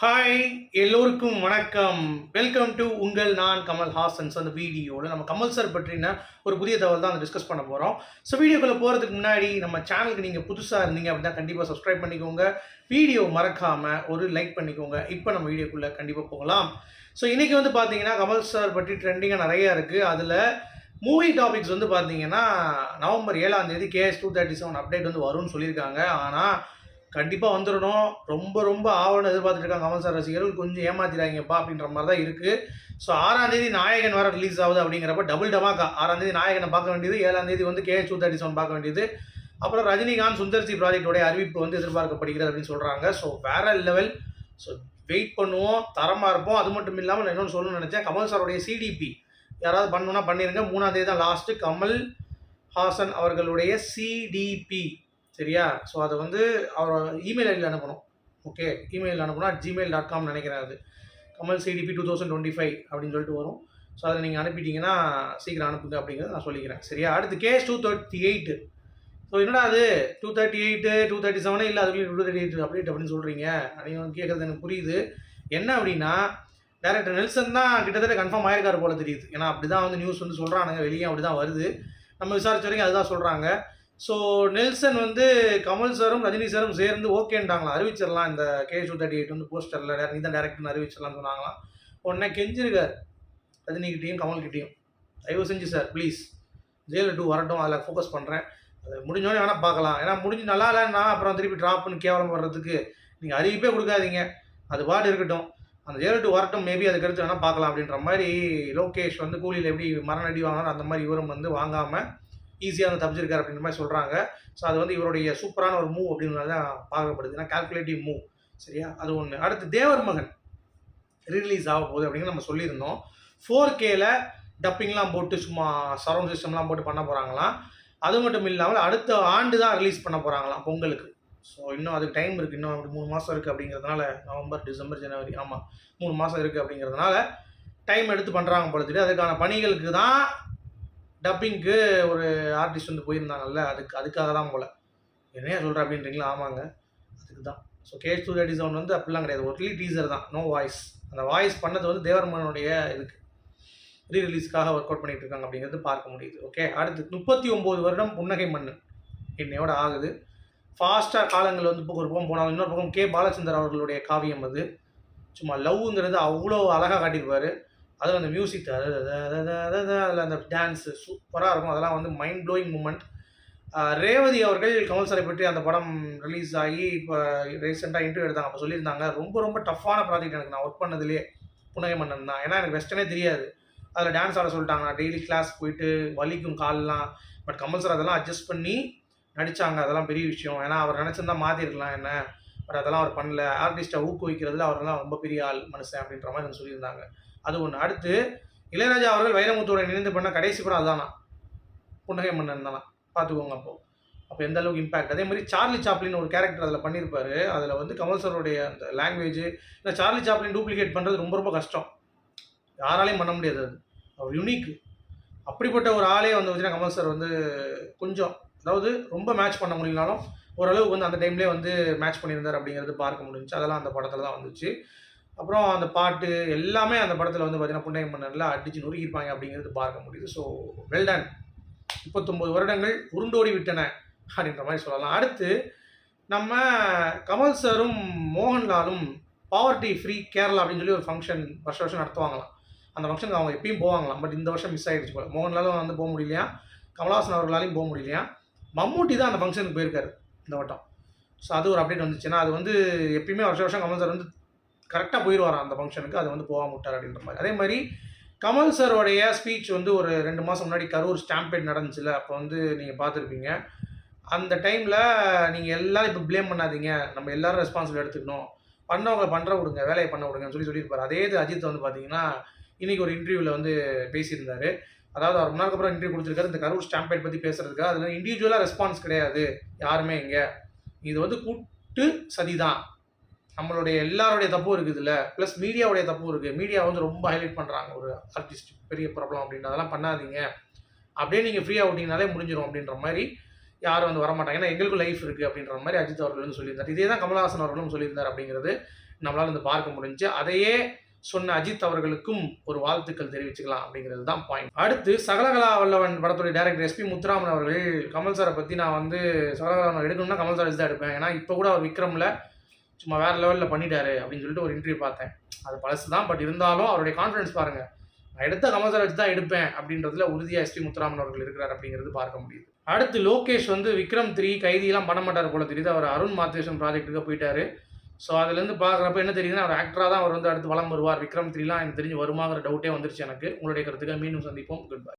Hi எல்லோருக்கும் வணக்கம். Welcome to உங்கள் நான் கமல் ஹாசன்ஸ் அந்த வீடியோவில் நம்ம கமல் சார் பற்றின ஒரு புதிய தகவல் தான் டிஸ்கஸ் பண்ண போகிறோம் ஸோ வீடியோக்குள்ளே போகிறதுக்கு முன்னாடி நம்ம சேனலுக்கு நீங்கள் புதுசாக இருந்தீங்க அப்படின்னா கண்டிப்பாக சப்ஸ்கிரைப் பண்ணிக்கோங்க. வீடியோ மறக்காமல் ஒரு லைக் பண்ணிக்கோங்க. இப்போ நம்ம வீடியோக்குள்ளே கண்டிப்பாக போகலாம். ஸோ இன்றைக்கி வந்து பார்த்தீங்கன்னா கமல் சார் பற்றி ட்ரெண்டிங்காக நிறையா இருக்குது அதில் மூவி டாபிக்ஸ் வந்து பார்த்தீங்கன்னா நவம்பர் ஏழாம் தேதி KS two thirty seven update வந்து வரும்னு சொல்லியிருக்காங்க. ஆனால் கண்டிப்பாக வந்துடணும். ரொம்ப ரொம்ப ஆவணம் எதிர்பார்த்துட்டு இருக்காங்க கமல் சார் ரசிகர்கள். கொஞ்சம் ஏமாத்திடாங்கப்பா அப்படின்ற மாதிரி தான் இருக்குது ஸோ ஆறாம் தேதி நாயகன் வர ரிலீஸ் ஆகுது அப்படிங்கிறப்ப டபுள் டமாக்கா ஆறாம் தேதி நாயகனை பார்க்க வேண்டியது ஏழாம் தேதி வந்து கே டூ தேர்ட்டி செவன் பார்க்க வேண்டியது. அப்புறம் ரஜினிகாந்த் சுந்தர்சி ப்ராஜெக்டோடைய அறிவிப்பு வந்து எதிர்பார்க்கப்படுகிறது அப்படின்னு சொல்கிறாங்க ஸோ வேற லெவல் ஸோ வெயிட் பண்ணுவோம் தரமாக இருப்போம். அது மட்டும் இல்லாமல் நான் இன்னொன்று சொல்லணும்னு நினச்சேன். கமல் சாருடைய சிடிபி யாராவது பண்ணணும்னா பண்ணிருங்க. மூணாம் தேதி தான் லாஸ்ட்டு கமல் ஹாசன் அவர்களுடைய சிடிபி சரியா? ஸோ அதை வந்து அவர் இமெயில் ஐடியில் அனுப்பணும். ஓகே இமெயில் அனுப்பணும் ஜிமெயில் டாட் காம் நினைக்கிறேன் அது. Kamal CDP two thousand twenty five அப்படின்னு சொல்லிட்டு வரும். ஸோ அதை நீங்கள் அனுப்பிட்டீங்கன்னா சீக்கிரம் அனுப்புங்க அப்படிங்கிறத நான் சொல்லிக்கிறேன். சரியா? அடுத்து KS two thirty eight so என்னடா அது? Two thirty eight two thirty செவனே இல்லை அதுக்குள்ளே டூ தேர்ட்டி எயிட் அப்டேட் அப்படின்னு சொல்கிறீங்க அப்படின்னு கேட்குறது எனக்கு புரியுது. என்ன அப்படின்னா டேரக்டர் நெல்சன் தான் கிட்டத்தட்ட கன்ஃபார்ம் ஆயிருக்காரு போல தெரியுது. ஏன்னா அப்படி தான் வந்து நியூஸ் வந்து சொல்கிறானுங்க வெளியே அப்படி தான் வருது. நம்ம விசாரிச்ச வரைக்கும் அதுதான் சொல்கிறாங்க ஸோ நெல்சன் வந்து கமல் சாரும் ரஜினி சாரும் சேர்ந்து ஓகேன்ட்டாங்களாம். அறிவிச்சிடலாம் இந்த கே டூ தேர்ட்டி எயிட் வந்து போஸ்டரில். நீ தான் டேரக்டர்னு அறிவிச்சிடலாம்னு சொன்னாங்களாம். உடனே கெஞ்சிருக்கார். ரஜினிகிட்டையும் கமல்கிட்டையும். தயவு செஞ்சு சார் ப்ளீஸ் ஜெயிலில் டூ வரட்டும் அதில் ஃபோக்கஸ் பண்ணுறேன் அது முடிஞ்சோடனே வேணால் பார்க்கலாம். ஏன்னா முடிஞ்சு நல்லா இல்லைன்னா அப்புறம் திருப்பி ட்ராப்னு கேவலம் வர்றதுக்கு. நீங்கள் அறிவிப்பே கொடுக்காதீங்க. அது பாட்டு இருக்கட்டும். அந்த ஜெயலலிதா டூ வரட்டும் மேபி அதுக்கடுத்து வேணால் பார்க்கலாம் அப்படின்ற மாதிரி லோகேஷ் வந்து கூலியில் எப்படி மரண அடி வாங்கினாரோ அந்த மாதிரி இவரும் வந்து வாங்காமல் ஈஸியாக வந்து தப்பிச்சிருக்காரு அப்படின்ற மாதிரி சொல்கிறாங்க ஸோ அது வந்து இவருடைய சூப்பரான ஒரு மூவ் அப்படின்றது தான் பார்க்கப்படுது. ஏன்னா கால்குலேட்டிவ் மூவ் சரியா? அது ஒன்று அடுத்து தேவர் மகன் ரிலீஸ் ஆக போகுது அப்படின்னு நம்ம சொல்லியிருந்தோம். ஃபோர் கேல டப்பிங்லாம் போட்டு சும்மா சரௌண்ட் சிஸ்டம்லாம் போட்டு பண்ண போகிறாங்களாம் அது மட்டும் இல்லாமல் அடுத்த ஆண்டு தான் ரிலீஸ் பண்ண போகிறாங்களாம் பொங்கலுக்கு. ஸோ இன்னும் அதுக்கு டைம் இருக்குது இன்னும் மூணு மாதம் இருக்குது அப்படிங்கிறதுனால நவம்பர் டிசம்பர் ஜனவரி ஆமாம் மூணு மாதம் இருக்குது அப்படிங்கிறதுனால டைம் எடுத்து பண்ணுறாங்க போல அதுக்கான பணிகளுக்கு தான் டப்பிங்க்கு ஒரு ஆர்டிஸ்ட் வந்து போயிருந்தாங்கல்ல அதுக்கு அதுக்காக தான் போல். என்னையா சொல்கிற அப்படின்றீங்களா? ஆமாங்க. அதுக்கு தான் so K two thirty seven வந்து அப்படிலாம் கிடையாது. ஒன்லி டீசர் தான். நோ வாய்ஸ் அந்த வாய்ஸ் பண்ணது வந்து தேவர்மனுடைய இதுக்கு. ரீ ரிலீஸ்க்காக ஒர்க் அவுட் பண்ணிட்டு இருக்காங்க அப்படிங்கிறது பார்க்க முடியுது. ஓகே அடுத்து முப்பத்தி ஒம்பது வருடம் புன்னகை மன்னன். என்னையோட ஆகுது. ஃபாஸ்ட்டாக காலங்கள் வந்து ஒரு பக்கம் போனாலும் இன்னொரு பக்கம் கே பாலச்சந்தர் அவர்களுடைய காவியம் அது. சும்மா லவ்ங்கிறது அவ்வளோ அழகாக காட்டியிருப்பார். அதில் அந்த மியூசிக் அதில் அந்த டான்ஸு சூப்பராக இருக்கும். அதெல்லாம் வந்து மைண்ட் ப்ளோயிங் மூமெண்ட் ரேவதி அவர்கள் கமல் சாரை பற்றி அந்த படம் ரிலீஸ் ஆகி இப்போ ரீசெண்டாக இன்டர்வியூ எடுத்தாங்க. அப்போ சொல்லியிருந்தாங்க ரொம்ப ரொம்ப டஃப்பான ப்ராஜெக்ட் எனக்கு. நான் ஒர்க் பண்ணதுலேயே புன்னகை மன்னன் தான். ஏன்னா எனக்கு வெஸ்டர்னே தெரியாது. அதில் டான்ஸ் ஆட சொல்லிட்டாங்க. நான் டெய்லி கிளாஸ் போயிட்டு வலிக்கும் கால்லாம். பட் கமல் சார் அதெல்லாம் அட்ஜஸ்ட் பண்ணி நடித்தாங்க அதெல்லாம் பெரிய விஷயம். ஏன்னா அவர் நினச்சிருந்தா மாற்றிருக்கலாம் என்ன. பட் அதெல்லாம் அவர் பண்ணல. ஆர்டிஸ்ட்டை ஊக்குவிக்கிறதுல அவரெல்லாம் ரொம்ப பெரிய ஆள் மனுஷன் அப்படின்ற மாதிரி எனக்கு சொல்லியிருந்தாங்க. அது ஒன்று அடுத்து இளையராஜா அவர்கள் வைரமுத்தோட இணைந்து பண்ண கடைசி படம் அதுதானா? புன்னகை மன்னன் தானா? பார்த்துக்கோங்க அப்போது அப்போ எந்த அளவுக்கு இம்பாக்ட் அதே மாதிரி சார்லி சாப்ளின் ஒரு கேரக்டர் அதில் பண்ணியிருப்பாரு அதில் வந்து கமல் சருடைய அந்த லாங்குவேஜ் இந்த சார்லி சாப்ளின் டூப்ளிகேட் பண்ணுறது ரொம்ப ரொம்ப கஷ்டம். யாராலையும் பண்ண முடியாது அது. அவர் யூனிக் அப்படிப்பட்ட ஒரு ஆளே வந்து வச்சுன்னா கமல் சார் வந்து கொஞ்சம் அதாவது ரொம்ப மேட்ச் பண்ண முடியலனாலும் ஓரளவுக்கு வந்து அந்த டைம்லேயே வந்து மேட்ச் பண்ணியிருந்தார் அப்படிங்கிறது பார்க்க முடிஞ்சுச்சு. அதெல்லாம் அந்த படத்தில் தான் வந்துச்சு. அப்புறம் அந்த பாட்டு எல்லாமே அந்த படத்தில் வந்து பார்த்தீங்கன்னா புண்ணியம் மன்னரில் அடித்து நொறுக்கியிருப்பாங்க அப்படிங்கிறது பார்க்க முடியுது. ஸோ வெல்டன் முப்பத்தொம்பது வருடங்கள் உருண்டோடி விட்டன அப்படின்ற மாதிரி சொல்லலாம். அடுத்து நம்ம கமல் சாரும் மோகன்லாலும் பாவர்ட்டி ஃப்ரீ கேரளா அப்படின்னு சொல்லி ஒரு ஃபங்க்ஷன் வருஷ வருஷம் நடத்துவாங்களாம். அந்த ஃபங்க்ஷனுக்கு அவங்க எப்பயும் போவாங்களாம். பட் இந்த வருஷம் மிஸ் ஆகிடுச்சு போல. மோகன்லாலும் வந்து போக முடியலையா? கமல்ஹாசன் அவர்களாலையும் போக முடியலையா? மம்மூட்டி தான் அந்த ஃபங்க்ஷனுக்கு போயிருக்காரு இந்த வட்டம். ஸோ அது ஒரு அப்டேட் வந்துச்சுன்னா அது வந்து எப்பயுமே வருஷ வருஷம் கமல் சார் வந்து கரெக்டாக போயிடுவாராம் அந்த ஃபங்க்ஷனுக்கு. அது வந்து போகாம விட்டார் அப்படின்ற மாதிரி. அதே மாதிரி கமல் சாரோடைய ஸ்பீச் வந்து ஒரு ரெண்டு மாதம் முன்னாடி கரூர் ஸ்டாம்பேட் நடந்துச்சுல. அப்போ வந்து நீங்கள் பார்த்துருப்பீங்க. அந்த டைமில் நீங்கள் எல்லோரும் இப்போ ப்ளேம் பண்ணாதீங்க. நம்ம எல்லோரும் ரெஸ்பான்சிபிள் எடுத்துக்கணும். பண்ணவங்களை பண்ணுற விடுங்க வேலையை பண்ண விடுங்கன்னு சொல்லி சொல்லியிருப்பார். அதே இது அஜித் வந்து பார்த்தீங்கன்னா இன்றைக்கி ஒரு இன்டர்வியூவில் வந்து பேசியிருந்தார். அதாவது அவர் முன்னாடி அப்புறம் இன்டர்வியூ கொடுத்துருக்காரு. இந்த கரூர் ஸ்டாம்பேட் பற்றி பேசுறதுக்கு அதில் இண்டிவிஜுவலாக ரெஸ்பான்ஸ் கிடையாது. யாருமே இங்கே. இது வந்து கூட்டு சதி தான். நம்மளுடைய எல்லாருடைய தப்பும் இருக்குது இல்லை ப்ளஸ் மீடியாவுடைய தப்பும் இருக்குது மீடியா வந்து ரொம்ப ஹைலைட் பண்ணுறாங்க ஒரு ஆர்டிஸ்ட் பெரிய ப்ராப்ளம் அப்படின்னு அதெல்லாம் பண்ணாதீங்க. அப்படியே நீங்கள் ஃப்ரீயாக விட்டிங்கனாலே முடிஞ்சிடும் அப்படின்ற மாதிரி யாரும் வந்து வரமாட்டாங்க. ஏன்னா எங்களுக்கும் லைஃப் இருக்குது அப்படின்ற மாதிரி அஜித் அவர்கள் வந்து சொல்லியிருந்தார். இதே தான் கமல்ஹாசன் அவர்களும் சொல்லியிருந்தார் அப்படிங்கிறது நம்மளால் வந்து பார்க்க முடிஞ்சு அதையே சொன்ன அஜித் அவர்களுக்கும் ஒரு வாழ்த்துக்கள் தெரிவிச்சுக்கலாம் அப்படிங்கிறது தான் பாயிண்ட் அடுத்து சகலகலா வல்லவன் படத்துடைய டேரக்டர் எஸ்பி முத்துராமன் அவர்கள் கமல் சாரை பற்றி நான் வந்து சகலகலா எடுக்கணும்னா கமல் சார் தான் எடுப்பேன். ஏன்னா இப்போ கூட அவர் விக்ரமில் சும்மா வேறு லெவலில் பண்ணிட்டாரு அப்படின்னு சொல்லிட்டு ஒரு இன்டர்வியூ பார்த்தேன். அது பழசு தான் பட் இருந்தாலும் அவருடைய கான்ஃபிடன்ஸ் பாருங்கள் நான் எடுத்த கமல் வச்சு தான் எடுப்பேன் அப்படின்றதுல உறுதியாக எஸ்பி முத்துராமன் அவர்கள் இருக்கிறார் அப்படிங்கிறது பார்க்க முடியுது. அடுத்து லோகேஷ் வந்து விக்ரம் த்ரீ கைதியெல்லாம் பண்ண மாட்டார் போல தெரியுது. அவர் அருண் மாத்தேஷன் ப்ராஜெக்ட்டுக்கு போயிட்டாரு. ஸோ அதுலேருந்து பார்க்குறப்ப என்ன தெரியுதுன்னா அவர் ஆக்டராக தான் அவர் வந்து அடுத்து வளம் வருவார். விக்ரம் த்ரீலாம் எனக்கு தெரிஞ்சு வருமாங்கிற டவுட்டே வந்துருச்சு எனக்கு. உங்களுடைய கருத்துக்காக மீண்டும் சந்திப்போம். Good bye